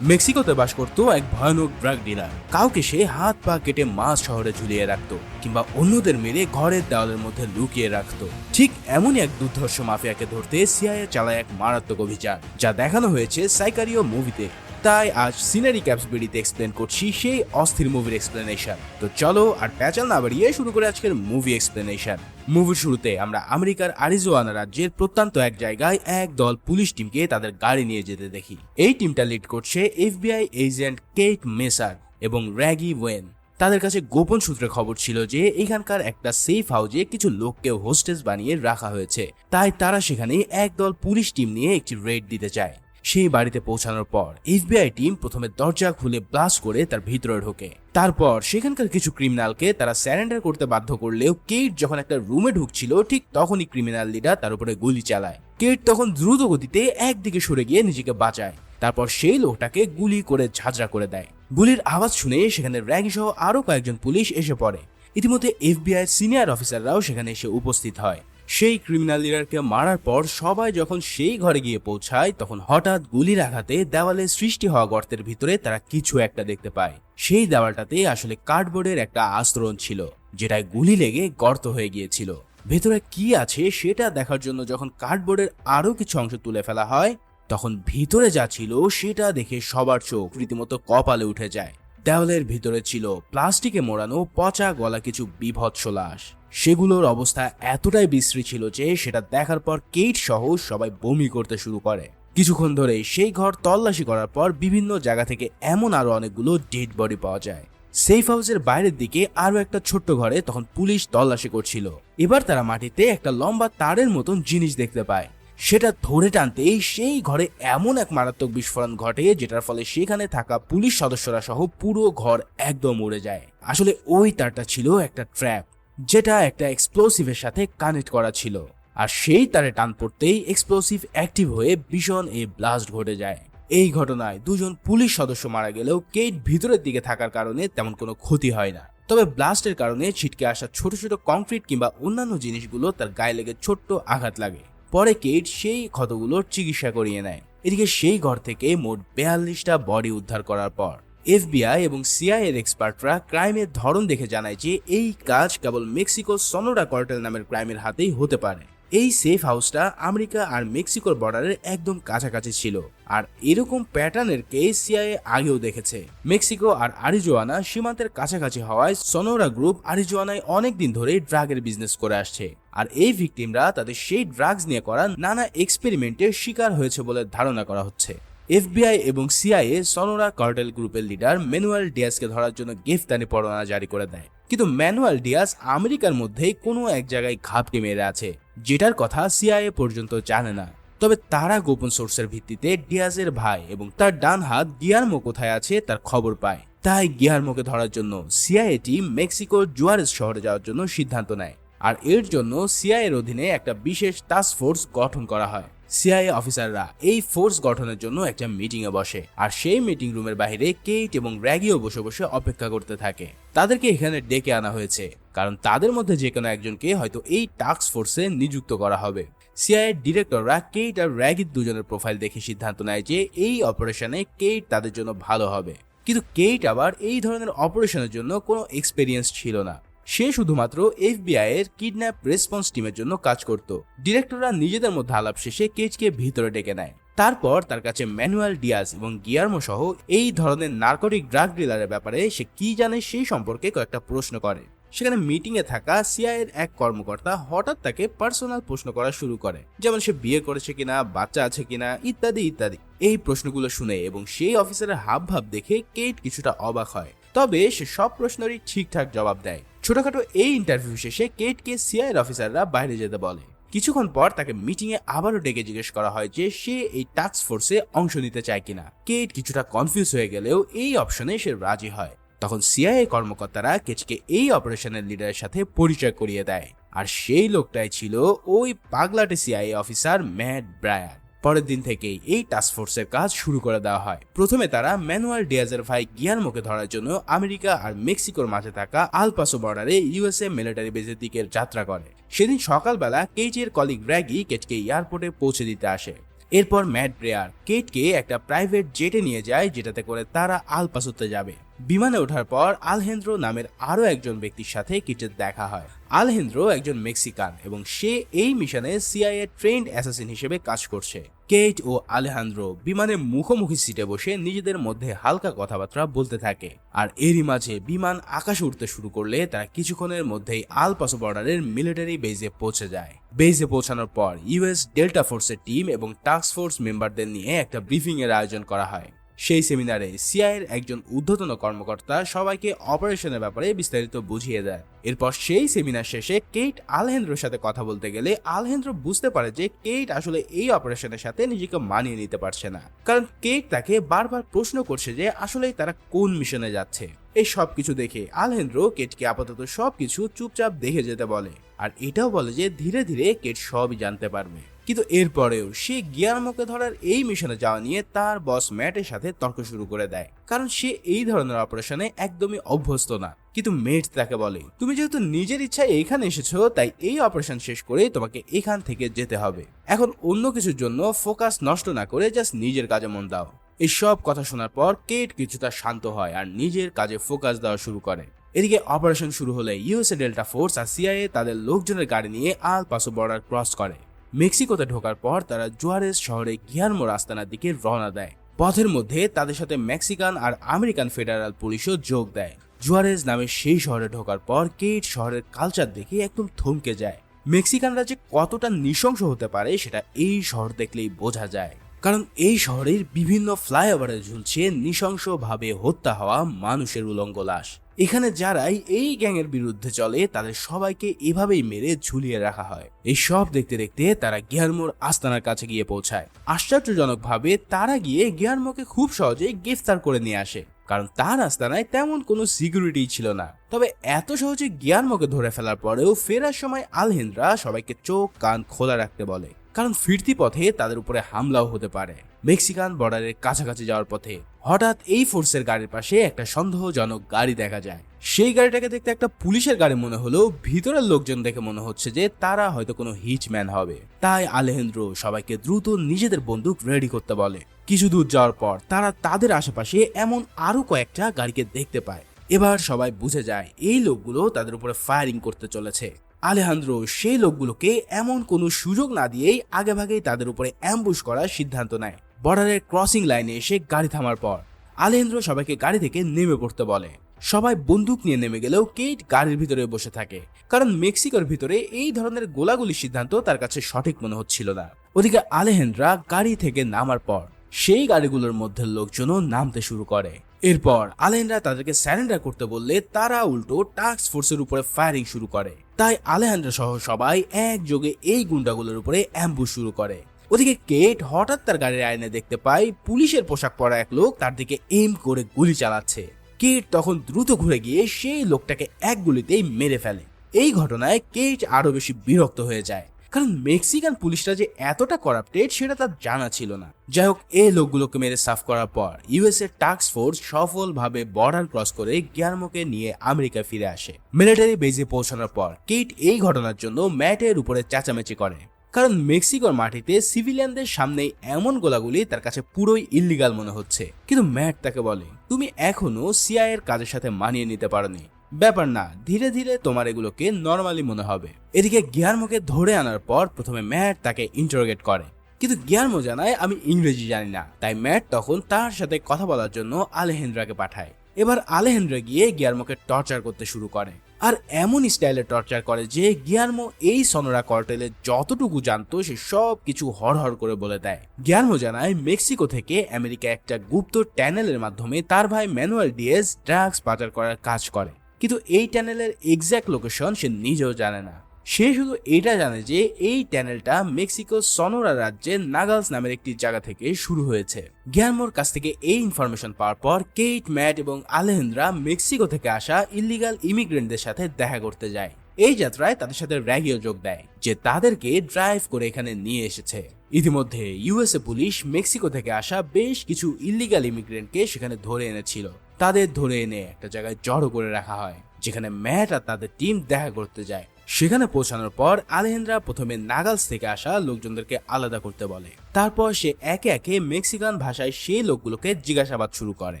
মেক্সিকোতে বাস করতো এক ভয়ানক ড্রাগ ডিলার কাউকে সে হাত পা কেটে মাছ শহরে ঝুলিয়ে রাখত কিংবা অন্যদের মেরে ঘরের দেওয়ালের মধ্যে লুকিয়ে রাখত। ঠিক এমনই এক দুর্ধর্ষ মাফিয়াকে ধরতে সিআইএ চালায় এক মারাত্মক অভিযান, যা দেখানো হয়েছে সাইকারিও মুভিতে। তাই আজ সিনারি ক্যাপস বিডিতে এক্সপ্লেন করছি সেই অস্থির মুভির এক্সপ্লেনেশন তো চলো আর প্যাচাল না বাড়িয়ে শুরু করে আজকের মুভি এক্সপ্লেনেশন মুভির শুরুতে আমরা আমেরিকার আরিজোয়ানা রাজ্যের প্রত্যন্ত এক জায়গায় এক দল পুলিশ টিমকে তাদের গাড়ি নিয়ে যেতে দেখি। এই টিমটা লিড করছে এফবিআই এজেন্ট কেট মেসার এবং র্যাগি ওয়েন। তাদের কাছে গোপন সূত্রে খবর ছিল যে এখানকার একটা সেফ হাউজে কিছু লোককে হোস্টেস বানিয়ে রাখা হয়েছে। তাই তারা সেখানে একদল পুলিশ টিম নিয়ে একটি রেড দিতে চায়। সেই বাড়িতে পৌঁছানোর পর এফবিআই টিম প্রথমে দরজা খুলে ব্লাস্ট করে তার ভিতরে ঢোকে। তারপর সেখানকার কিছু ক্রিমিনালকে তারা স্যারেন্ডার করতে বাধ্য করলেও কেট যখন একটা রুমে ঢুকছিল, ঠিক তখনই ক্রিমিনাল লিডার তার উপরে গুলি চালায়। কেট তখন দ্রুত গতিতে একদিকে সরে গিয়ে নিজেকে বাঁচায়। তারপর সেই লোকটাকে গুলি করে ঝাঁঝরা করে দেয়। গুলির আওয়াজ শুনে সেখানে র্যাগি সহ আরও কয়েকজন পুলিশ এসে পড়ে। ইতিমধ্যে এফবিআই সিনিয়র অফিসাররাও সেখানে এসে উপস্থিত হয়। সেই ক্রিমিনাল লিডারকে মারার পর সবাই যখন সেই ঘরে গিয়ে পৌঁছায়, তখন হঠাৎ গুলির আঘাতে দেওয়ালে সৃষ্টি হওয়া গর্তের ভিতরে তারা কিছু একটা দেখতে পায়। সেই দেওয়ালটাতে আসলে কার্ডবোর্ডের একটা আস্তরণ ছিল, যেটায় গুলি লেগে গর্ত হয়ে গিয়েছিল। ভেতরে কি আছে সেটা দেখার জন্য যখন কার্ডবোর্ডের আরও কিছু অংশ তুলে ফেলা হয়, তখন ভিতরে যা ছিল সেটা দেখে সবার চোখ রীতিমতো কপালে উঠে যায়। দেওয়ালের ভিতরে ছিল প্লাস্টিকে মোড়ানো পচা গলা কিছু বিভৎস লাশ। সেগুলোর অবস্থা এতটাই বিশ্রী ছিল যে সেটা দেখার পর কেট সহ সবাই বমি করতে শুরু করে। কিছুক্ষণ ধরে সেই ঘর তল্লাশি করার পর বিভিন্ন জায়গা থেকে এমন আরও অনেকগুলো ডেড বডি পাওয়া যায়। সেফ হাউসের বাইরের দিকে আরও একটা ছোট্ট ঘরে তখন পুলিশ তল্লাশি করছিল। এবার তারা মাটিতে একটা লম্বা তারের মতন জিনিস দেখতে পায়। সেটা ধরে টানতেই সেই ঘরে এমন এক মারাত্মক বিস্ফোরণ ঘটে, যেটার ফলে সেখানে থাকা পুলিশ সদস্যরা সহ পুরো ঘর একদম উড়ে যায়। আসলে ওই তারটা ছিল একটা ট্র্যাপ, যেটা একটা এক্সপ্লোসিভের সাথে কানেক্ট করা ছিল। আর সেই তারে টান পড়তেই এক্সপ্লোসিভ অ্যাক্টিভ হয়ে ভীষণ এই ব্লাস্ট ঘটে যায়। এই ঘটনায় দুজন পুলিশ সদস্য মারা গেলেও কেট ভিতরের দিকে থাকার কারণে তেমন কোনো ক্ষতি হয় না। তবে ব্লাস্টের কারণে ছিটকে আসা ছোট ছোট কংক্রিট কিংবা অন্যান্য জিনিসগুলো তার গায়ে লেগে ছোট্ট আঘাত লাগে। পরে কেট সেই ক্ষতগুলোর চিকিৎসা করিয়ে নেয়। এদিকে সেই ঘর থেকে মোট বেয়াল্লিশটা বডি উদ্ধার করার পর, এফবিআই এবং সিআই এর এক্সপার্টরা ক্রাইমের ধরন দেখে জানায় যে এই কাজ কেবল মেক্সিকো সনোরা কর্টেল নামের ক্রাইমের হাতেই হতে পারে। এই সেফ হাউসটা আমেরিকা আর মেক্সিকোর বর্ডারের একদম কাছাকাছি ছিল। আর এরকম প্যাটার্নের কেস সিআইএ আগেও দেখেছে। মেক্সিকো আর আরিজোয়ানা সীমান্তের কাছাকাছি হওয়ায় সনোরা গ্রুপ আরিজোয়ানায় অনেকদিন ধরে ড্রাগের বিজনেস করে আসছে। আর এই ভিকটিমরা তাদের সেই ড্রাগস নিয়ে করা নানা এক্সপেরিমেন্টের শিকার হয়েছে বলে ধারণা করা হচ্ছে। এফবিআই এবং সিআইএ সনোরা কার্টেল গ্রুপের লিডার ম্যানুয়াল ডিয়াসকে ধরার জন্য গ্রেফতারি পরোয়ানা জারি করে দেয়। কিন্তু ম্যানুয়াল ডিয়াস আমেরিকার মধ্যে কোনো এক জায়গায় ঘাপটি মেরে আছে। যেটার কথা সিআইএ পর্যন্ত জানে না। তবে তারা গোপন সোর্সের ভিত্তিতে ডিয়াজের ভাই এবং তার ডান হাত গিয়ারমো কোথায় আছে তার খবর পায়। তাই গিয়ারমোকে ধরার জন্য সিআইএ টিম মেক্সিকোর জুয়ারেস শহরে যাওয়ার জন্য সিদ্ধান্ত নেয়। আর এর জন্য সিআইএর অধীনে একটা বিশেষ টাস্ক ফোর্স গঠন করা হয়। সিআইএ অফিসাররা এই ফোর্স গঠনের জন্য একটা মিটিং এ বসে, আর সেই মিটিং রুমের বাইরে কেইট এবং র্যাগিও বসে বসে অপেক্ষা করতে থাকে। তাদেরকে এখানে ডেকে আনা হয়েছে, কারণ তাদের মধ্যে যে কোনো একজনকে হয়তো এই টাস্ক ফোর্সে নিযুক্ত করা হবে। সিআইএ ডিরেক্টররা কেইট আর র্যাগির দুজনের প্রোফাইল দেখে সিদ্ধান্ত নেয় যে এই অপারেশনে কেইট তাদের জন্য ভালো হবে। কিন্তু কেইট আবার এই ধরনের অপারেশনের জন্য কোনো এক্সপেরিয়েন্স ছিল না। সে শুধুমাত্র এফবিআই এর কিডন্যাপ রেসপন্স টিমের জন্য কাজ করত। ডিরেক্টররা নিজেদের মধ্যে আলাপ শেষে কেজকে ভিতরে ডেকে নেয়। তারপর তার কাছে ম্যানুয়াল ডিয়াস এবং গিয়ারমো সহ এই ধরনের নার্কোটিক ড্রাগ ডিলারের ব্যাপারে সে কি জানে সেই সম্পর্কে কয়েকটা প্রশ্ন করে। সেখানে মিটিং এ থাকা সিআই এর এক কর্মকর্তা হঠাৎ তাকে পার্সোনাল প্রশ্ন করা শুরু করে, যেমন সে বিয়ে করেছে কিনা, বাচ্চা আছে কিনা, ইত্যাদি ইত্যাদি। এই প্রশ্নগুলো শুনে এবং সেই অফিসারের হাব ভাব দেখে কেট কিছুটা অবাক হয়। তবে সে সব প্রশ্নেরই ঠিকঠাক জবাব দেয়। ছোটখাটো এই ইন্টারভিউ শেষে কেটকে সিআইএর অফিসাররা বাইরে যেতে বলে। কিছুক্ষণ পর তাকে মিটিং এ আবারও ডেকে জিজ্ঞেস করা হয় যে সে এই টাস্ক ফোর্সে অংশ নিতে চায় কিনা। কেট কিছুটা কনফিউজ হয়ে গেলেও এই অপশনে সে রাজি হয়। তখন সিআইএ কর্মকর্তারা কেচকে এই অপারেশনের লিডারের সাথে পরিচয় করিয়ে দেয়। আর সেই লোকটাই ছিল ওই পাগলাটে সিআইএ অফিসার ম্যাট ব্রায়ার পরের দিন থেকেই এই টাস্ক ফোর্সের কাজ শুরু করে দেওয়া হয়। প্রথমে তারা ম্যানুয়াল ডিয়াজের ভাই গিয়ারমোকে ধরার জন্য আমেরিকা আর মেক্সিকোর মাঝে থাকা আলপাসো বর্ডারে ইউএসএ মিলিটারি বেজের দিকে যাত্রা করে। সেদিন সকালবেলা কেজের কলিগ র্যাগি কেটকে এয়ারপোর্টে পৌঁছে দিতে আসে। এরপর ম্যাট ব্রেয়ার কেটকে একটা প্রাইভেট জেটে নিয়ে যায়, যেটাতে করে তারা আলপাসোতে যাবে। বিমানে ওঠার পর আলহেন্দ্র নামের আরও একজন ব্যক্তির সাথে কিটের দেখা হয়। আলহেন্দ্র একজন মেক্সিকান এবং সে এই মিশনে সিআইএ ট্রেন্ড অ্যাসাসিন হিসেবে কাজ করছে। কেট ও আলেহান্দ্র বিমানে মুখোমুখি সিটে বসে নিজেদের মধ্যে হালকা কথাবার্তা বলতে থাকে। আর এরই মাঝে বিমান আকাশে উঠতে শুরু করলে তারা কিছুক্ষণের মধ্যেই আল পাসো বর্ডারের মিলিটারি বেজে পৌঁছে যায়। বেজে পৌঁছানোর পর ইউএস ডেল্টা ফোর্সের টিম এবং টাস্ক ফোর্স মেম্বারদের নিয়ে একটা ব্রিফিং এর আয়োজন করা হয়। সেই সেমিনারে সিআইয়ের একজন ঊর্ধ্বতন কর্মকর্তা সবাইকে অপারেশনের ব্যাপারে বিস্তারিত বুঝিয়ে দেয়। এরপর সেই সেমিনার শেষে কেট আলহেন্দ্রর সাথে কথা বলতে গেলে আলহেন্দ্র বুঝতে পারে যে কেট আসলে এই অপারেশনের সাথে নিজেকে মানিয়ে নিতে পারছে না। কারণ কেট তাকে বারবার প্রশ্ন করছে যে আসলে তারা কোন মিশনে যাচ্ছে। এই সব কিছু দেখে আলহেন্দ্র কেটকে আপাতত সবকিছু চুপচাপ দেখে যেতে বলে। আর এটাও বলে যে ধীরে ধীরে কেট সবই জানতে পারবে। কিন্তু এরপরেও সে গিয়ারমোকে ধরার এই মিশনে যাওয়া নিয়ে তার বস ম্যাটের সাথে তর্ক শুরু করে দেয়। কারণ সে এই ধরনের অপারেশনে একদমই অভ্যস্ত না। কিন্তু মেট তাকে বলে, তুমি যেহেতু নিজের ইচ্ছায় এখানে এসেছ, তাই এই অপারেশন শেষ করে তোমাকে এখান থেকে যেতে হবে। এখন অন্য কিছুর জন্য ফোকাস নষ্ট না করে জাস্ট নিজের কাজে মন দাও। এই সব কথা শোনার পর কেট কিছুটা শান্ত হয় আর নিজের কাজে ফোকাস দেওয়া শুরু করে। এদিকে অপারেশন শুরু হলে ইউএসএ, ডেল্টা ফোর্স আর সিআইএ তাদের লোকজনের গাড়ি নিয়ে আল পাসো বর্ডার ক্রস করে। মেক্সিকোতে ঢোকার পর তারা জুয়ারেস শহরে গিয়ারমো রাস্তানার দিকে রওনা দেয়। পথের মধ্যে তাদের সাথে মেক্সিকান আর আমেরিকান ফেডারাল পুলিশও যোগ দেয়। জুয়ারেজ নামে সেই শহরে ঢোকার পর কেট শহরের কালচার দেখে একদম থমকে যায়। মেক্সিকানরা যে কতটা নৃশংস হতে পারে, সেটা এই শহর দেখলেই বোঝা যায়। কারণ এই শহরের বিভিন্ন ফ্লাইওভারে ঝুলছে নৃশংসভাবে হত্যা হওয়া মানুষের উলঙ্গ লাশ। এখানে যারাই এই গ্যাংয়ের বিরুদ্ধে চলে, তাদের সবাইকে এভাবেই মেরে ঝুলিয়ে রাখা হয়। এই সব দেখতে দেখতে তারা গিয়ারমোর আস্তানার কাছে গিয়ে পৌঁছায়। আশ্চর্যজনকভাবে তারা গিয়ে গিয়ারমোকে খুব সহজেই গ্রেফতার করে নিয়ে আসে। কারণ তার আস্তানায় তেমন কোনো সিকিউরিটি ছিল না। তবে এত সহজে গিয়ারমোকে ধরে ফেলার পরেও ফেরার সময় আলহেন্দ্রা সবাইকে চোখ কান খোলা রাখতে বলে। কারণ ফিরতি পথে তাদের উপরে হামলাও হতে পারে। মেক্সিকান বর্ডারের কাছাকাছি যাওয়ার পথে হঠাৎ এই ফোর্সের গাড়ির পাশে একটা সন্দেহজনক গাড়ি দেখা যায়। সেই গাড়িটাকে দেখতে একটা পুলিশের গাড়ি মনে হলেও ভিতরের লোকজন দেখে মনে হচ্ছে যে তারা হয়তো কোনো হিচম্যান হবে। তাই আলেহেন্দ্র সবাইকে দ্রুত নিজেদের বন্দুক রেডি করতে বলে। কিছু দূর যাওয়ার পর তারা তাদের আশেপাশে এমন আরও কয়েকটা গাড়িকে দেখতে পায়। এবার সবাই বুঝে যায় এই লোকগুলো তাদের উপরে ফায়ারিং করতে চলেছে। আলেহান্দ্র সেই লোকগুলোকে এমন কোনো সুযোগ না দিয়েই আগেভাগেই তাদের উপরে অ্যাম্বুশ করার সিদ্ধান্ত নেয়। বর্ডারের ক্রসিং লাইনে এসে গাড়ি থামার পর আলেন্দ্র সবাইকে গাড়ি থেকে নেমে পড়তে বলে। সবাই বন্দুক নিয়ে নেমে গেলেও কেট গাড়ির ভিতরে বসে থাকে, কারণ মেক্সিকোর ভিতরে এই ধরনের গোলাগুলির সিদ্ধান্ত তার কাছে সঠিক মনে হচ্ছিল না। ওদিকে আলেহেন্দ্রা গাড়ি থেকে নামার পর সেই গাড়িগুলোর মধ্যে লোকজনও নামতে শুরু করে। এরপর আলেহেন্দ্রা তাদেরকে স্যারেন্ডার করতে বললে তারা উল্টো টাস্ক ফোর্সের উপরে ফায়ারিং শুরু করে। তাই আলেহান্দ্রা সহ সবাই একযোগে এই গুন্ডাগুলোর উপরে অ্যাম্বু শুরু করে। ওদিকে কেট হঠাৎ তার গাড়ির আয়নে দেখতে পায় পুলিশের পোশাক পরা এক লোক তার দিকে এম করে গুলি চালাচ্ছে। কেট তখন দ্রুত ঘুরে গিয়ে সেই লোকটাকে এক গুলিতেই মেরে ফেলে। এই ঘটনায় কেট আরও বেশি বিরক্ত হয়ে যায়। কারণ মেক্সিকান পুলিশরা যে এতটা করাপ্টেড সেটা তার জানা ছিল না। যাই হোক এই লোকগুলোকে মেরে সাফ করার পর ইউএস এর টাস্ক ফোর্স সফলভাবে বর্ডার ক্রস করে গিয়ারমোকে নিয়ে আমেরিকা ফিরে আসে। মিলিটারি বেজে পৌঁছানোর পর কেট এই ঘটনার জন্য ম্যাটের উপরে চেঁচামেচি করে। কারণ মেক্সিকোর মাটিতে সিভিলিয়ানদের সামনে এমন গোলাগুলি তার কাছে পুরোই ইল্লিগাল মনে হচ্ছে। কিন্তু ম্যাট তাকে বলে, তুমি এখনও সিআই এর কাজের সাথে মানিয়ে নিতে পারোনি। ব্যাপার না, ধীরে ধীরে তোমার এগুলোকে নর্মালি মনে হবে। এদিকে গিয়ারমোকে ধরে আনার পর প্রথমে ম্যাট তাকে ইন্টারোগেট করে। কিন্তু গিয়ারমো জানায়, আমি ইংরেজি জানি না। তাই ম্যাট তখন তার সাথে কথা বলার জন্য আলেহেন্দ্রাকে পাঠায়। এবার আলেহেন্দ্রা গিয়ে গিয়ারমোকে টর্চার করতে শুরু করে। আর এমন স্টাইলে টর্চার করে যে গিয়ারমো এই সনোরা কর্টেলের যতটুকু জানতো, সে সব কিছু হরহর করে বলে দেয়। গিয়ারমো জানায়, মেক্সিকো থেকে আমেরিকা একটা গুপ্ত ট্যানেলের মাধ্যমে তার ভাই ম্যানুয়াল ডিএস ড্রাগস পাচার করার কাজ করে। কিন্তু এই ট্যানেলের এক্স্যাক্ট লোকেশন সে নিজেও জানে না। সে শুধু এটা জানে যে এই ট্যানেলটা মেক্সিকো সনোরা রাজ্যের নাগালস নামের একটি জায়গা থেকে শুরু হয়েছে। গ্যানমোর কাছ থেকে এই ইনফরমেশন পাওয়ার পর কেইট ম্যাট এবং আলেহেন্দ্রা মেক্সিকো থেকে আসা ইলিগাল ইমিগ্রেন্টদের সাথে দেখা করতে যায়। এই যাত্রায় তাদের সাথে র্যাগিও যোগ দেয়, যে তাদেরকে ড্রাইভ করে এখানে নিয়ে এসেছে। ইতিমধ্যে ইউএসএ পুলিশ মেক্সিকো থেকে আসা বেশ কিছু ইলিগাল ইমিগ্রেন্টকে সেখানে ধরে এনেছিল। তাদের ধরে এনে একটা জায়গায় জড়ো করে রাখা হয়, যেখানে ম্যাট আর তাদের টিম দেখা করতে যায়। সেখানে পৌঁছানোর পর আলেহেন্দ্রা প্রথমে নাগালস থেকে আসা লোকজনদেরকে আলাদা করতে বলে। তারপর সে একে একে মেক্সিকান ভাষায় সেই লোকগুলোকে জিজ্ঞাসাবাদ শুরু করে।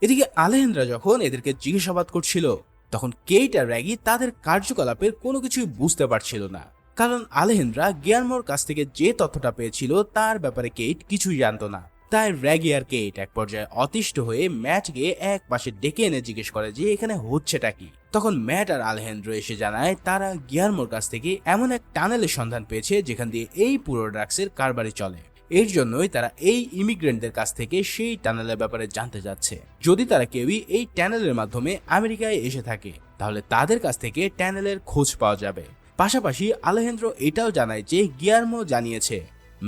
এদিকে আলেহেন্দ্রা যখন এদেরকে জিজ্ঞাসাবাদ করছিল, তখন কেইট আর র্যাগি তাদের কার্যকলাপের কোনো কিছুই বুঝতে পারছিল না। কারণ আলেহেন্দ্রা গিয়ারমোর কাছ থেকে যে তথ্যটা পেয়েছিল, তার ব্যাপারে কেইট কিছুই জানতো না। তাই র্যাগি আর কেইট এক পর্যায়ে অতিষ্ঠ হয়ে ম্যাটকে এক পাশে ডেকে এনে জিজ্ঞেস করে যে, এখানে হচ্ছেটা কি? তখন ম্যাট আর আলেহেন্দ্র এসে জানায়, তারা গিয়ারমোর কাছ থেকে এমন এক টানেলের সন্ধান পেয়েছে যেখান দিয়ে এই পুরো ড্রাগসের কারবারি চলে। এর জন্যই তারা এই ইমিগ্রেন্টদের কাছ থেকে সেই টানেলের ব্যাপারে জানতে যাচ্ছে। যদি তারা কেউই এই টানেলের মাধ্যমে আমেরিকায় এসে থাকে, তাহলে তাদের কাছ থেকে টানেলের খোঁজ পাওয়া যাবে। পাশাপাশি আলেহেন্দ্র এটাও জানায় যে, গিয়ারমো জানিয়েছে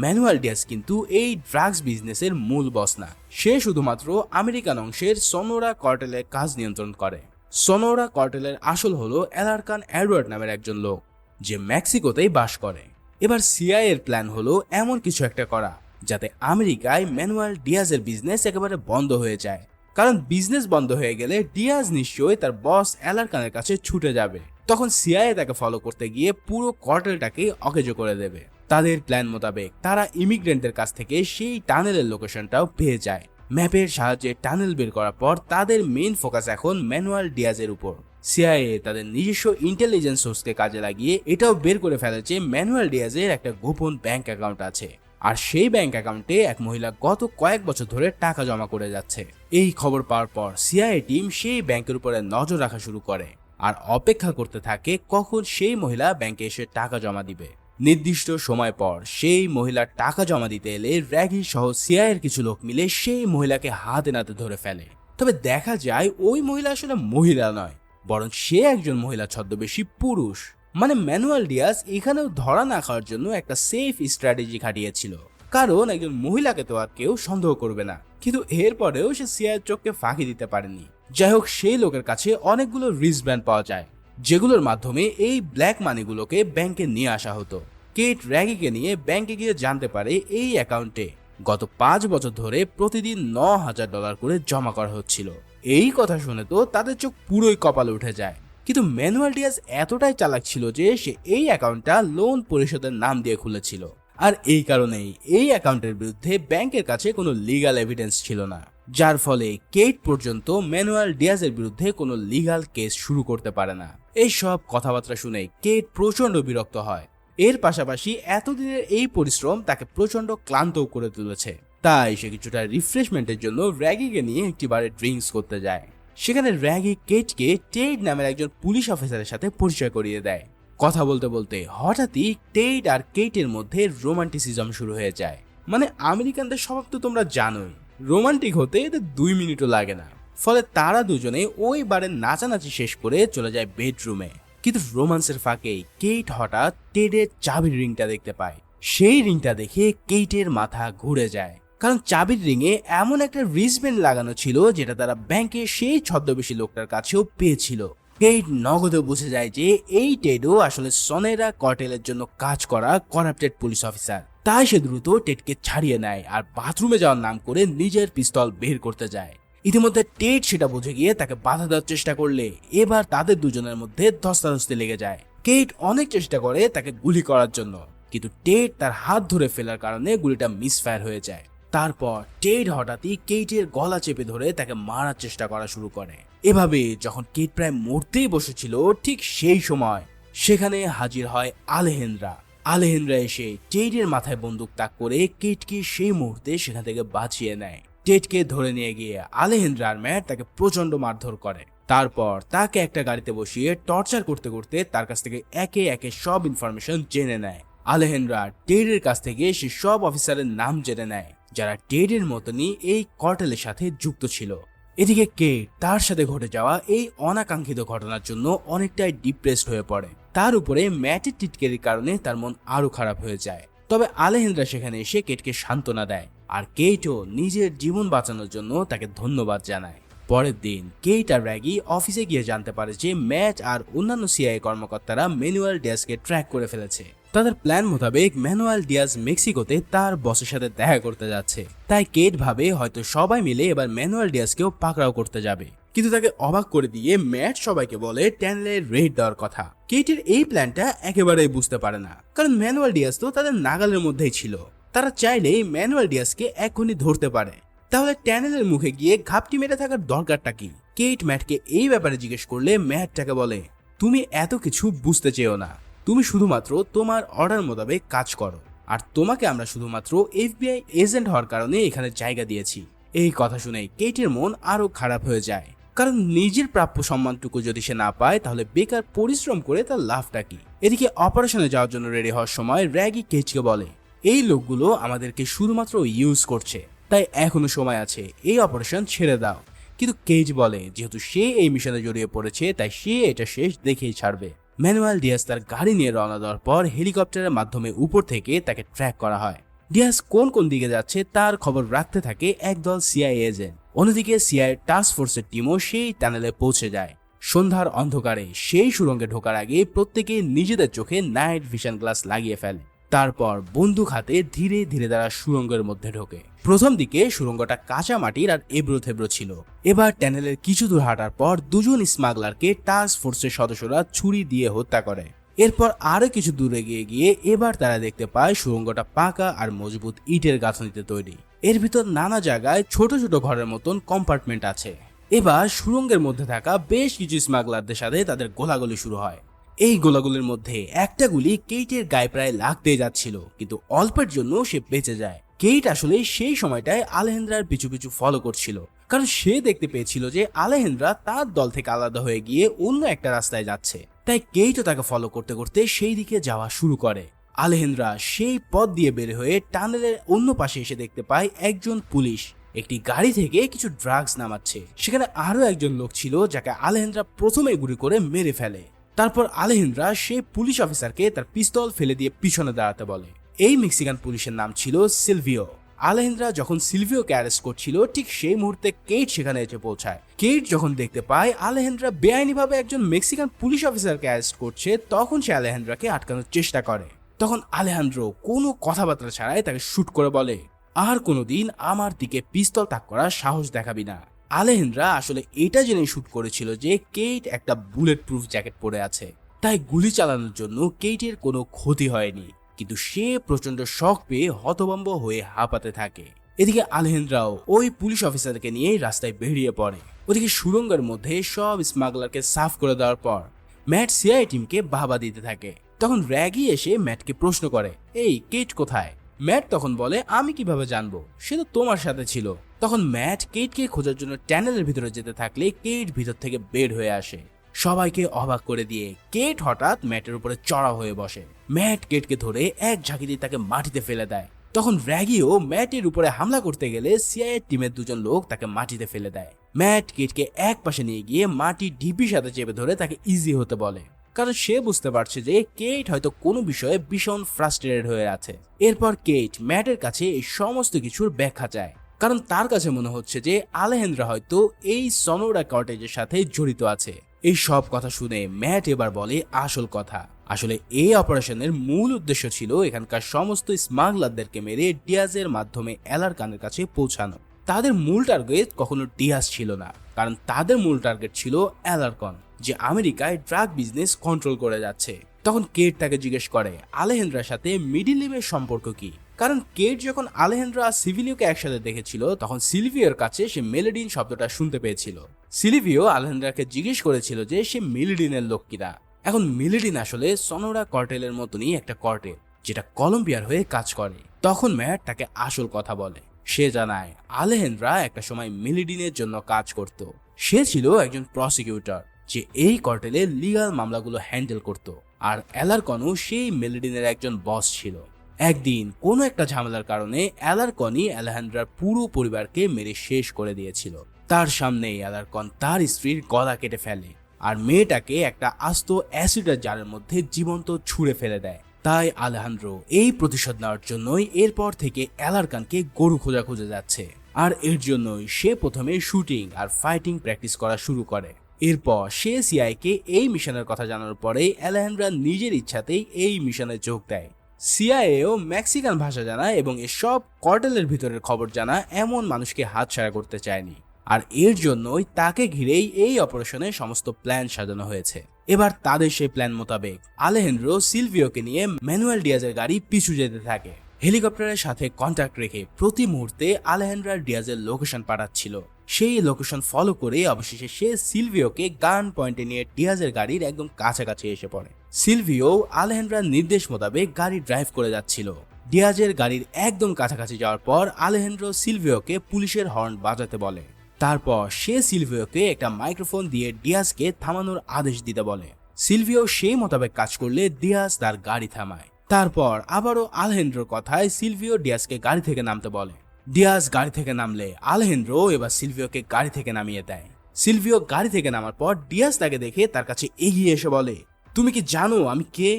ম্যানুয়াল ডিয়াস কিন্তু এই ড্রাগস বিজনেসের মূল বস না। সে শুধুমাত্র আমেরিকান অংশের সোনোরা কর্টেলের কাজ নিয়ন্ত্রণ করে। সোনোরা কর্টেলের আসল হলো অ্যালারকান অ্যাডওয়ার্ড নামের একজন লোক, যে মেক্সিকোতেই বাস করে। এবার সিআই এর প্ল্যান হলো এমন কিছু একটা করা, যাতে আমেরিকায় ম্যানুয়াল ডিয়াজের বিজনেস একেবারে বন্ধ হয়ে যায়। কারণ বিজনেস বন্ধ হয়ে গেলে ডিয়াজ নিশ্চয়ই তার বস অ্যালারকানের কাছে ছুটে যাবে। তখন সিআইএ তাকে ফলো করতে গিয়ে পুরো কর্টেলটাকে অকেজো করে দেবে। তাদের প্ল্যান মোতাবেক তারা ইমিগ্রেন্টদের কাছ থেকে সেই টানেলের লোকেশনটাও পেয়ে যায়। ম্যাপের সাহায্যে টানেল বের করার পর তাদের মেইন ফোকাস এখন ম্যানুয়াল ডিয়াজের উপর। সিআইএ তাদের নিজস্ব ইন্টেলিজেন্স সোর্সকে কাজে লাগিয়ে এটাও বের করে ফেলেছে ম্যানুয়াল ডিয়াজের একটা গোপন ব্যাংক অ্যাকাউন্ট আছে। আর সেই ব্যাংক অ্যাকাউন্টে এক মহিলা গত কয়েক বছর ধরে টাকা জমা করে যাচ্ছে। এই খবর পাওয়ার পর সিআইএ টিম সেই ব্যাংকের উপরে নজর রাখা শুরু করে। আর অপেক্ষা করতে থাকে কখন সেই মহিলা ব্যাংকে এসে টাকা জমা দিবে। নির্দিষ্ট সময় পর সেই মহিলার টাকা জমা দিতে এলে র্যাগি সহ সিআইয়ের কিছু লোক মিলে সেই মহিলাকে হাতে নাতে ধরে ফেলে। তবে দেখা যায় ওই মহিলা আসলে মহিলা নয়, বরং সে একজন মহিলা ছদ্মবেশী পুরুষ। মানে ম্যানুয়াল ডিয়াস এখানেও ধরা না খাওয়ার জন্য একটা সেফ স্ট্র্যাটেজি খাটিয়েছিল। কারণ একজন মহিলাকে তো আর কেউ সন্দেহ করবে না। কিন্তু এরপরেও সে সিআইয়ের চোখকে ফাঁকি দিতে পারেনি। যাই হোক, সেই লোকের কাছে অনেকগুলো রিস্ট ব্যান্ড পাওয়া যায়। যেগুলোর মাধ্যমে এই ব্ল্যাক মানিগুলোকে ব্যাংকে নিয়ে আসা হতো। কেট র্যাগিকে নিয়ে ব্যাংকে গিয়ে জানতে পারে এই অ্যাকাউন্টে গত পাঁচ বছর ধরে প্রতিদিন ন হাজার ডলার করে জমা করা হচ্ছিল। এই কথা শুনে তো তাদের চোখ পুরোই কপালে উঠে যায়। কিন্তু ম্যানুয়াল ডিয়াস এতটাই চালাক ছিল যে সে এই অ্যাকাউন্টটা লোন পরিশোধের নাম দিয়ে খুলেছিল। আর এই কারণেই এই অ্যাকাউন্টের বিরুদ্ধে ব্যাংকের কাছে কোনো লিগাল এভিডেন্স ছিল না। যার ফলে কেট পর্যন্ত ম্যানুয়াল ডিয়াজের বিরুদ্ধে কোনো লিগাল কেস শুরু করতে পারে না। এই সব কথাবার্তা শুনে কেট প্রচণ্ড বিরক্ত হয়। এর পাশাপাশি এতদিনের এই পরিশ্রম তাকে প্রচণ্ড ক্লান্ত করে তুলেছে। তাই সে কিছুটা রিফ্রেশমেন্টের জন্য র্যাগিকে নিয়ে একটি বারে ড্রিঙ্কস করতে যায়। সেখানে র্যাগি কেটকে টেড নামের একজন পুলিশ অফিসারের সাথে পরিচয় করিয়ে দেয়। কথা বলতে বলতে হঠাৎই টেড আর কেটের মধ্যে রোমান্টিসিজম শুরু হয়ে যায়। মানে আমেরিকানদের স্বভাব তো তোমরা জানোই। রোমান্টিক হতে এদের দুই মিনিটও লাগে না। ফলে তারা দুজনে ওই বারে নাচানাচি শেষ করে চলে যায় বেডরুমে। কিন্তু রোমান্সের ফাঁকেই কেইট হঠাৎ টেডের চাবির রিংটা দেখতে পায়। সেই রিংটা দেখে কেইটের মাথা ঘুরে যায়। কারণ চাবির রিংয়ে এমন একটা রিসবেন্ড লাগানো ছিল যেটা তারা ব্যাংকে সেই ছদ্মবেশী লোকটার কাছেও পেয়েছিল। কেইট নগদে বুঝে যায় যে এই টেডও আসলে সনেরা কর্টেলের জন্য কাজ করা করাপ্টেড পুলিশ অফিসার। তাই সে দ্রুত টেডকে ছাড়িয়ে নেয় আর বাথরুমে যাওয়ার নাম করে নিজের পিস্তল বের করতে যায়। ইতিমধ্যে টেড সেটা বুঝে গিয়ে তাকে বাধা দেওয়ার চেষ্টা করলে। এবার তাদের দুজনের মধ্যে ধস্তাধস্তি লেগে যায়। কেট অনেক চেষ্টা করে তাকে গুলি করার জন্য, কিন্তু টেড তার হাত ধরে ফেলার কারণে গুলিটা মিসফায়ার হয়ে যায়। তারপর টেড হঠাৎই কেইটের গলা চেপে ধরে তাকে মারার চেষ্টা করা শুরু করে। এভাবে যখন কেট প্রায় মরতেই বসেছিল, ঠিক সেই সময় সেখানে হাজির হয় আলেহেন্দ্রা। আলেহেন্দ্রা এসে টেডের মাথায় বন্দুক তাক করে কেটকে সেই মুহূর্তে সেখান থেকে বাঁচিয়ে নেয়। টেটকে ধরে নিয়ে গিয়ে আলেহেন্দ্রা আর ম্যাট তাকে প্রচণ্ড মারধর করে। তারপর তাকে একটা গাড়িতে বসিয়ে টর্চার করতে করতে তার কাছ থেকে একে একে সব ইনফরমেশন জেনে নেয়। আলেহেন্দ্রা টেডের কাছ থেকে সে সব অফিসারের নাম জেনে নেয়, যারা টেডের মতনই এই কর্টেলের সাথে যুক্ত ছিল। এদিকে কে তার সাথে ঘটে যাওয়া এই অনাকাঙ্ক্ষিত ঘটনার জন্য অনেকটাই ডিপ্রেসড হয়ে পড়ে। তার উপরে ম্যাটের টিটকেরির কারণে তার মন আরও খারাপ হয়ে যায়। তবে আলেহেন্দ্রা সেখানে এসে কেটকে সান্ত্বনা দেয় আর কেইটও নিজের জীবন বাঁচানোর জন্য তাকে ধন্যবাদ জানায়। পরের দিন কেইট আর র্যাগি অফিসে গিয়ে জানতে পারে যে ম্যাচ আর অন্যান্য সিআই কর্মকর্তারা ম্যানুয়াল ডিয়াসকে ট্র্যাক করে ফেলেছে। তাদের প্ল্যান মোতাবেক ম্যানুয়াল ডিয়াস মেক্সিকোতে তার বসের সাথে দেখা করতে যাচ্ছে। তাই কেট ভাবে হয়তো সবাই মিলে এবার ম্যানুয়াল ডিয়াসকেও পাকড়াও করতে যাবে। কিন্তু তাকে অবাক করে দিয়ে ম্যাট সবাইকে বলে ট্যানেলের রেড দেওয়ার কথা। কেটের এই প্ল্যানটা একেবারেই বুঝতে পারে না। কারণ ম্যানুয়াল ডিয়াস তো তাদের নাগালের মধ্যেই ছিল। তারা চাইলেই ম্যানুয়াল ডিয়াসকে এখনই ধরতে পারে। তাহলে ট্যানেলের মুখে গিয়ে ঘাপটি মেরে থাকার দরকারটা কি? কেট ম্যাটকে এই ব্যাপারে জিজ্ঞেস করলে ম্যাটটাকে বলে, তুমি এত কিছু বুঝতে চেও না। তুমি শুধুমাত্র তোমার অর্ডার মোতাবেক কাজ করো। আর তোমাকে আমরা শুধুমাত্র এফবিআই এজেন্ট হওয়ার কারণে এখানে জায়গা দিয়েছি। এই কথা শুনে কেটের মন আরও খারাপ হয়ে যায়। কারণ নিজের প্রাপ্য সম্মানটুকু যদি সে না পায়, তাহলে বেকার পরিশ্রম করে তার লাভটা কি? এদিকে অপারেশনে যাওয়ার জন্য রেডি হওয়ার সময় র্যাগি কেচকে বলে, এই লোকগুলো আমাদেরকে শুধুমাত্র ইউজ করছে। তাই এখনও সময় আছে, এই অপারেশন ছেড়ে দাও। কিন্তু কেজ বলে, যেহেতু সে এই মিশনে জড়িয়ে পড়েছে, তাই সে এটা শেষ দেখেই ছাড়বে। ম্যানুয়াল ডিয়াস তার গাড়ি নিয়ে রওনা দেওয়ার পর হেলিকপ্টারের মাধ্যমে উপর থেকে তাকে ট্র্যাক করা হয়। ডিয়াস কোন কোন দিকে যাচ্ছে তার খবর রাখতে থাকে একদল সিআই এজেন্ট অন্যদিকে সিআই টাস্ক ফোর্সের টিমও সেই টানেলে পৌঁছে যায়। সন্ধ্যার অন্ধকারে সেই সুরঙ্গে ঢোকার আগে প্রত্যেকে নিজেদের চোখে নাইট ভিশন গ্লাস লাগিয়ে ফেলে। তারপর বন্দুক হাতে ধীরে ধীরে তারা সুরঙ্গের মধ্যে ঢোকে। প্রথম দিকে সুরঙ্গটা কাঁচা মাটির আর এবড়ো থেবড়ো ছিল। এবার ট্যানেলের কিছু দূর হাঁটার পর দুজন স্মাগলারকে টাস্ক ফোর্সের সদস্যরা ছুরি দিয়ে হত্যা করে। এরপর আরও কিছু দূরে গিয়ে গিয়ে এবার তারা দেখতে পায় সুরঙ্গটা পাকা আর মজবুত ইটের গাঁথনিতে তৈরি। এর ভিতর নানা জায়গায় ছোট ছোট ঘরের মতন কম্পার্টমেন্ট আছে। এবার সুরঙ্গের মধ্যে থাকা বেশ কিছু স্মাগলারদের সাথে তাদের গোলাগুলি শুরু হয়। এই গোলাগুলির মধ্যে একটা গুলি কেইটের গায়ে প্রায় লাগতে যাচ্ছিল, কিন্তু অল্পের জন্য সে বেঁচে যায়। কেইট আসলে সেই সময়টায় আলেহেন্দ্রার পিছু পিছু ফলো করছিল, কারণ সে দেখতে পেয়েছিল যে আলেহেন্দ্রা তার দল থেকে আলাদা হয়ে গিয়ে অন্য একটা রাস্তায় যাচ্ছে। তাই কেইটও তাকে ফলো করতে করতে সেই দিকে যাওয়া শুরু করে। আলেহেন্দ্রা সেই পথ দিয়ে বের হয়ে টানেলের অন্য পাশে এসে দেখতে পায় একজন পুলিশ। একটি গাড়ি থেকে কিছু ড্রাগস নামাচ্ছে। সেখানে আরও একজন লোক ছিল, যাকে আলেহেন্দ্রা প্রথমে গুলি করে মেরে ফেলে। তারপর আলেহিন্দ্রা সেই পুলিশ অফিসারকে তার পিস্তল ফেলে দিয়ে পিছনে দাঁড়াতে বলে। এই মেক্সিকান পুলিশের নাম ছিল সিলভিও। আলেহিন্দ্রা যখন সিলভিওকে অ্যারেস্ট করছিল, ঠিক সেই মুহূর্তে কেট সেখানে এসে পৌঁছায়। কেট যখন দেখতে পায় আলেহেন্দ্রা বেআইনিভাবে একজন মেক্সিকান পুলিশ অফিসারকে অ্যারেস্ট করছে, তখন সে আলেহেন্দ্রাকে আটকানোর চেষ্টা করে। তখন আলেহান্দ্র কোনো কথাবার্তা ছাড়াই তাকে শ্যুট করে বলে, আর কোনোদিন আমার দিকে পিস্তল তাক করার সাহস দেখাবি না। আলেহেন্দ্রা আসলে এটা জেনে শুট করেছিল যে কেইট একটা বুলেট প্রুফ জ্যাকেট পরে আছে। তাই গুলি চালানোর জন্য কেইটের কোনো ক্ষতি হয়নি। কিন্তু সে প্রচণ্ড শখ পেয়ে হতভম্ব হয়ে হাঁপাতে থাকে। এদিকে আলেহেন্দ্রাও ওই পুলিশ অফিসারকে নিয়ে রাস্তায় বেরিয়ে পড়ে। ওদিকে সুরঙ্গের মধ্যে সব স্মাগলারকে সাফ করে দেওয়ার পর ম্যাট সিআই টিমকে বাহবা দিতে থাকে। তখন র্যাগি এসে ম্যাটকে প্রশ্ন করে, এই কেট কোথায়? ম্যাট তখন বলে, আমি কীভাবে জানব? সে তো তোমার সাথে ছিল। তখন ম্যাট কেটকে খোঁজার জন্য ট্যানেলের ভিতরে যেতে থাকলে কেট ভিতর থেকে বের হয়ে আসে। সবাইকে অবাক করে দিয়ে কেট হঠাৎ ম্যাটের উপরে চড়া হয়ে বসে। ম্যাট কেটকে ধরে এক দিয়ে তাকে মাটিতে ফেলে দেয়। তখন র্যাগিও ম্যাটের উপরে হামলা করতে গেলে সিআইএ টিমের দুজন লোক তাকে মাটিতে ফেলে দেয়। ম্যাট কেটকে এক পাশে নিয়ে গিয়ে মাটি ঢিপির সাথে চেপে ধরে তাকে ইজি হতে বলে। কারণ সে বুঝতে পারছে যে কেট হয়তো কোনো বিষয়ে ভীষণ ফ্রাস্ট্রেটেড হয়ে আছে। এরপর কেট ম্যাটের কাছে এই সমস্ত কিছুর ব্যাখ্যা চায়। কারণ তার কাছে মনে হচ্ছে যে আলেহেন্দ্রা হয়তো এই সনোরা কটেজের সাথে জড়িত আছে। এই সব কথা শুনে ম্যাট এবার বলে আসল কথা। আসলে এই অপারেশনের মূল উদ্দেশ্য ছিল এখানকার সমস্ত স্মাগলারদেরকে মেরে ডিয়াজের মাধ্যমে এলার কানের কাছে পৌঁছানো। তাদের মূল টার্গেট কখনো ডিয়াস ছিল না, কারণ তাদের মূল টার্গেট ছিল অ্যালারকন যে আমেরিকায় ড্রাগ বিজনেস কন্ট্রোল করে যাচ্ছে। তখন কেট তাকে জিজ্ঞেস করে, আলেহেন্দ্রার সাথে মিডিল লিভের সম্পর্ক কি? কারণ কেট যখন আলেহেন্দ্রা আর সিভিলিওকে একসাথে দেখেছিল, তখন সিলভিওর কাছে সে মেলেডিন শব্দটা শুনতে পেয়েছিল। সিলভিও আলেহেন্দ্রাকে জিজ্ঞেস করেছিল যে সে মিলেডিনের লোক কিনা। এখন মিলেডিন আসলে সনোরা কর্টেলের মতনই একটা কর্টেল, যেটা কলম্বিয়ার হয়ে কাজ করে। তখন ম্যাট তাকে আসল কথা বলে। সে জানায়, আলেহেন্দ্রা একটা সময় মিলিডিনের জন্য কাজ করত। সে ছিল একজন প্রসিকিউটর, যে এই কর্টেলে লিগাল মামলাগুলো হ্যান্ডেল করত। আর অ্যালারকনও সেই মেলিডিনের একজন বস ছিল। একদিন কোনো একটা ঝামেলার কারণে অ্যালারকনই অ্যালাহান্দ্রার পুরো পরিবারকে মেরে শেষ করে দিয়েছিল। তার সামনেই অ্যালারকন তার স্ত্রীর গলা কেটে ফেলে আর মেয়েটাকে একটা আস্ত অ্যাসিডের জারের মধ্যে জীবন্ত ছুঁড়ে ফেলে দেয়। তাই আলেহান্দ্রো এই প্রতিশোধ নেওয়ার জন্যই এরপর থেকে অ্যালারকানকে গরু খোঁজা খুঁজে যাচ্ছে আর এর জন্যই সে প্রথমে শুটিং আর ফাইটিং প্র্যাকটিস করা শুরু করে। এরপর সে সিআইকে এই মিশনের কথা জানার পরে অ্যালেহান্দ্রা নিজের ইচ্ছাতেই এই মিশনে যোগ দেয়। সিআইএও মেক্সিকান ভাষা জানা এবং এসব কর্টেলের ভিতরের খবর জানা এমন মানুষকে হাতছাড়া করতে চায়নি। আর এর জন্যই তাকে ঘিরেই এই অপারেশনের সমস্ত প্ল্যান সাজানো হয়েছে। এবার তাদের সেই প্ল্যান মোতাবেক আলেহেন্দ্রো সিলভিওকে নিয়ে ম্যানুয়াল ডিয়াজের গাড়ি পিছু যেতে থাকে। হেলিকপ্টারের সাথে কন্ট্যাক্ট রেখে প্রতি মুহূর্তে আলেহেন্দ্রার ডিয়াজের লোকেশন পাঠাচ্ছিল। সেই লোকেশন ফলো করে অবশেষে সে সিলভিওকে গান পয়েন্টে নিয়ে ডিয়াজের গাড়ির একদম কাছাকাছি এসে পড়ে। সিলভিও আলেহেন্দ্রার নির্দেশ মোতাবেক গাড়ি ড্রাইভ করে যাচ্ছিল। ডিয়াজের গাড়ির একদম কাছাকাছি যাওয়ার পর আলেহেন্দ্রো সিলভিওকে পুলিশের হর্ন বাজাতে বলে। তারপর সে সিলভিওকে একটা মাইক্রোফোন দিয়ে ডিয়াজকে থামানোর আদেশ দিতে বলে। সিলভিও সেই মোতাবেক কাজ করলে ডিয়াজ তার গাড়ি থামায়। তারপর আবারও আলহেন্দ্রোর কথায় সিলভিও ডিয়াজকে গাড়ি থেকে নামতে বলে। ডিয়াজ গাড়ি থেকে নামলে আলহেন্দ্রো এবার সিলভিওকে গাড়ি থেকে নামিয়ে দেয়। সিলভিও গাড়ি থেকে নামার পর ডিয়াজ তাকে দেখে তার কাছে এগিয়ে এসে বলে, তুমি কি জানো আমি কে?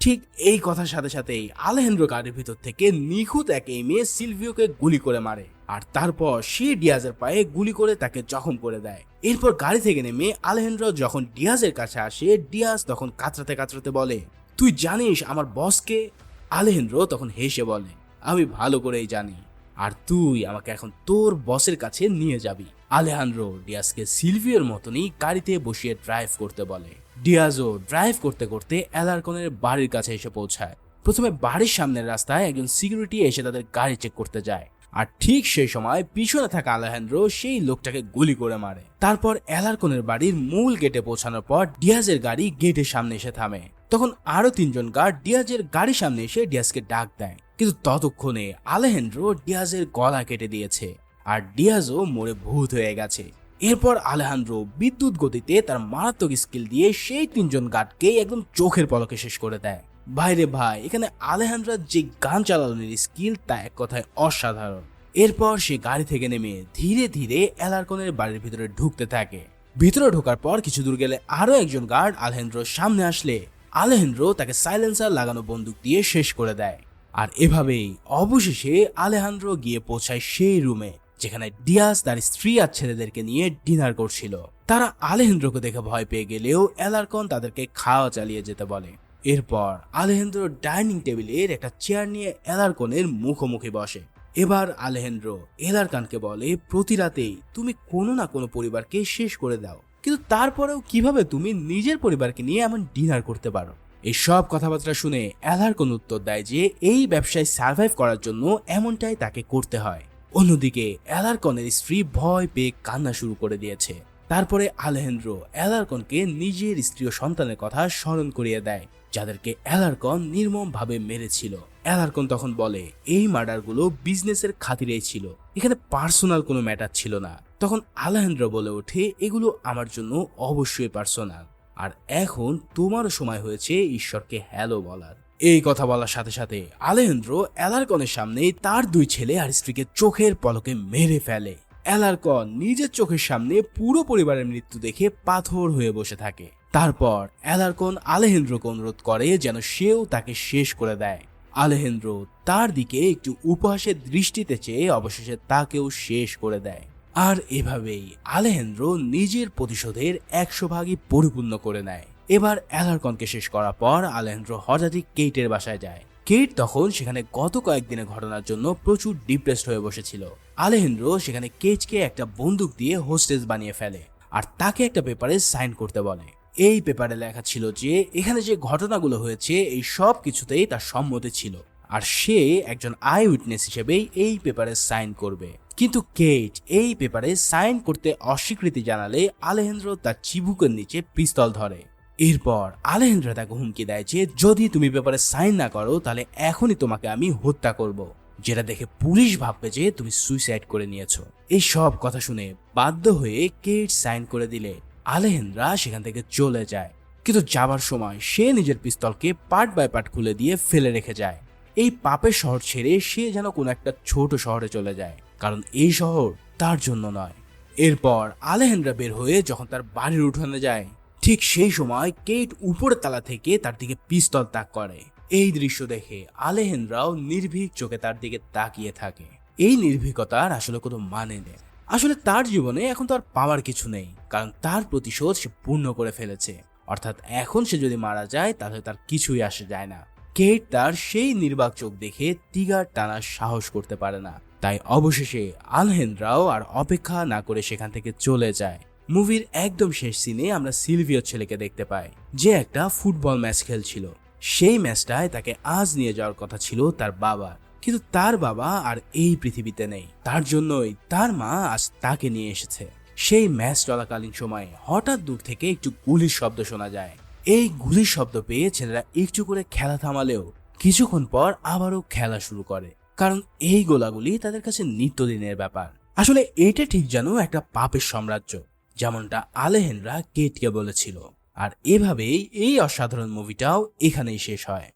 ঠিক এই কথার সাথে সাথেই আলেহেন্দ্র গাড়ির ভিতর থেকে নিখুঁত এক এই মেয়ে সিলভিওকে গুলি করে মারে। আর তারপর সে ডিয়াজের পায়ে গুলি করে তাকে জখম করে দেয়। এরপর গাড়ি থেকে নেমে আলেহেন্দ্র যখন ডিয়াজের কাছে আসে ডিয়াজ তখন কাতরাতে কাতরাতে বলে তুই জানিস, আমার বসকে আলেহেন্দ্র তখন হেসে বলে, আমি ভালো করেই জানি। আর তুই আমাকে এখন তোর বসের কাছে নিয়ে যাবি। আলেহান্দ্রো ডিয়াজকে সিলভিওর মতনই গাড়িতে বসিয়ে ড্রাইভ করতে বলে। ডিয়াজও ড্রাইভ করতে করতে অ্যালার্কনের বাড়ির কাছে এসে পৌঁছায়। প্রথমে বাড়ির সামনের রাস্তায় একজন সিকিউরিটি এসে তাদের গাড়ি চেক করতে যায়। আর ঠিক সেই সময় পিছনে থাকা আলেহান্দ্র সেই লোকটাকে গুলি করে মারে। তারপর অ্যালার্কনের বাড়ির মূল গেটে পৌঁছানোর পর ডিয়াজের গাড়ি গেটের সামনে এসে থামে। তখন আরও তিনজন গার্ড ডিয়াজের গাড়ির সামনে এসে ডিয়াজকে ডাক দেয়। কিন্তু ততক্ষণে আলেহেন্দ্র ডিয়াজের গলা কেটে দিয়েছে আর ডিয়াজও মরে ভূত হয়ে গেছে। এরপর আলেহান্দ্র বিদ্যুৎ গতিতে তার মারাত্মক স্কিল দিয়ে সেই তিনজন গার্ডকে একদম চোখের পলকে শেষ করে দেয়। বাইরে ভাই, এখানে আলেহান্দ্রার যে গান চালানোর স্কিল তা এক কথায় অসাধারণ। এরপর সে গাড়ি থেকে নেমে ধীরে ধীরে অ্যালার্কনের বাড়ির ভিতরে ঢুকতে থাকে। ভিতরে ঢোকার পর কিছু দূর গেলে আরও একজন গার্ড আলেহেন্দ্রর সামনে আসলে আলেহেন্দ্র তাকে সাইলেন্সার লাগানো বন্দুক দিয়ে শেষ করে দেয়। আর এভাবেই অবশেষে আলেহান্দ্র গিয়ে পৌঁছায় সেই রুমে, যেখানে ডিয়াস তার স্ত্রী আর ছেলেদেরকে নিয়ে ডিনার করছিল। তারা আলেহেন্দ্রকে দেখে ভয় পেয়ে গেলেও এলারকন তাদেরকে খাওয়া চালিয়ে যেতে বলে। এরপর আলেহেন্দ্র ডাইনিং টেবিলের একটা চেয়ার নিয়ে এলারকনের মুখোমুখি বসে। এবার আলেহেন্দ্র এলারকানকে বলে প্রতি রাতেই তুমি কোনো না কোনো পরিবারকে শেষ করে দাও। কিন্তু তারপরেও কীভাবে তুমি নিজের পরিবারকে নিয়ে এমন ডিনার করতে পারো? এই সব কথাবার্তা শুনে অ্যালার্কন উত্তর দেয় যে, এই ব্যবসায় সার্ভাইভ করার জন্য এমনটাই তাকে করতে হয়। অন্যদিকে অ্যালার্কনের স্ত্রী ভয় পেয়ে কান্না শুরু করে দিয়েছে। তারপরে আলেহেন্দ্র অ্যালার্কনকে নিজের স্ত্রী ও সন্তানের কথা স্মরণ করিয়ে দেয়, যাদেরকে অ্যালার্কন নির্মম ভাবে মেরেছিল। অ্যালার্কন তখন বলে, এই মার্ডারগুলো বিজনেসের খাতিরেই ছিল। এখানে পার্সোনাল কোনো ম্যাটার ছিল না। তখন আলেহেন্দ্র বলে ওঠে, এগুলো আমার জন্য অবশ্যই পার্সোনাল। আর এখন তোমারও সময় হয়েছে ঈশ্বরকে হ্যালো বলার। এই কথা বলার সাথে সাথে আলেহেন্দ্র অ্যালার্কনের সামনে তার দুই ছেলে আর স্ত্রীকে চোখের পলকে মেরে ফেলে। অ্যালার্কন নিজের চোখের সামনে পুরো পরিবারের মৃত্যু দেখে পাথর হয়ে বসে থাকে। তারপর অ্যালার্কন আলেহেন্দ্রকে অনুরোধ করে যেন সেও তাকে শেষ করে দেয়। আলেহেন্দ্র তার দিকে একটু উপহাসের দৃষ্টিতে চেয়ে অবশেষে তাকেও শেষ করে দেয়। আর এভাবেই আলেহেন্দ্র নিজের প্রতিশোধের একশো ভাগই পরিপূর্ণ করে নেয়। এবার অ্যালার্কনকে শেষ করার পর আলেহেন্দ্র হঠাৎই কেইটের বাসায় যায়। কেট তখন সেখানে গত কয়েকদিনের ঘটনার জন্য প্রচুর ডিপ্রেসড হয়ে বসেছিল। আলেহেন্দ্র সেখানে কেচকে একটা বন্দুক দিয়ে হোস্টেজ বানিয়ে ফেলে আর তাকে একটা পেপারে সাইন করতে বলে। এই পেপারে লেখা ছিল যে, এখানে যে ঘটনাগুলো হয়েছে, এই সব কিছুতেই তার সম্মতি ছিল। আর সে একজন আই উইটনেস হিসেবেই এই পেপারে সাইন করবে। কিন্তু কেট এই পেপারে সাইন করতে অস্বীকৃতি জানালে আলেহেন্দ্র তার চিবুকের নিচে পিস্তল ধরে। এরপর আলেহেন্দ্র তাকে হুমকি দেয় যে, যদি তুমি পেপারে সাইন না করো, তাহলে এখনই তোমাকে আমি হত্যা করব। যেটা দেখে পুলিশ ভাববে যে, তুমি সুইসাইড করে নিয়েছো। এই সব কথা শুনে বাধ্য হয়ে কেট সাইন করে দিলে। আলেহেন্দ্রা সেখান থেকে চলে যায়। কিন্তু যাবার সময় সে নিজের পিস্তলকে পার্ট বাই পার্ট খুলে দিয়ে ফেলে রেখে যায়। এই পাপের শহর ছেড়ে সে যেন কোনো একটা ছোট শহরে চলে যায়। কারণ এই শহর তার জন্য নয়। এরপর আলেহেন্দ্রা বের হয়ে যখন তার বাড়ির উঠানে যায়, ঠিক সেই সময় কেট উপরের তালা থেকে তার দিকে পিস্তল তাক করে। এই দৃশ্য দেখে আলেহেন্দ্রাও নির্ভীক চোখে তার দিকে তাকিয়ে থাকে। এই নির্ভীকতার আসলে কোনো মানে নেই। আসলে তার জীবনে এখন তো আর পাওয়ার কিছু নেই, কারণ তার প্রতিশোধ সে পূর্ণ করে ফেলেছে। অর্থাৎ এখন সে যদি মারা যায়, তাহলে তার কিছুই আসে যায় না। কেট তার সেই নির্বাক চোখ দেখে তিগার টানার সাহস করতে পারে না। তাই অবশেষে আলহেনরাও আর অপেক্ষা না করে সেখান থেকে চলে যায়। মুভির একদম শেষ সিনে আমরা সিলভিও ছেলেকে দেখতে পাই, যে একটা ফুটবল ম্যাচ খেলছিল। সেই ম্যাচটায় তাকে আজ নিয়ে যাওয়ার কথা ছিল তার বাবা। কিন্তু তার বাবা আর এই পৃথিবীতে নেই। তার জন্যই তার মা আজ তাকে নিয়ে এসেছে। সেই ম্যাচ চলাকালীন সময়ে হঠাৎ দূর থেকে একটু গুলির শব্দ শোনা যায়। এই গুলির শব্দ পেয়ে ছেলেরা একটু করে খেলা থামালেও কিছুক্ষণ পর আবারও খেলা শুরু করে। কারণ এই গোলাগুলি তাদের কাছে নিত্যদিনের ব্যাপার। আসলে এটা ঠিক যেন একটা পাপের সাম্রাজ্য, যেমনটা আলেহেনরা কেটকে বলেছিল। আর এভাবেই এই অসাধারণ মুভিটাও এখানেই শেষ হয়।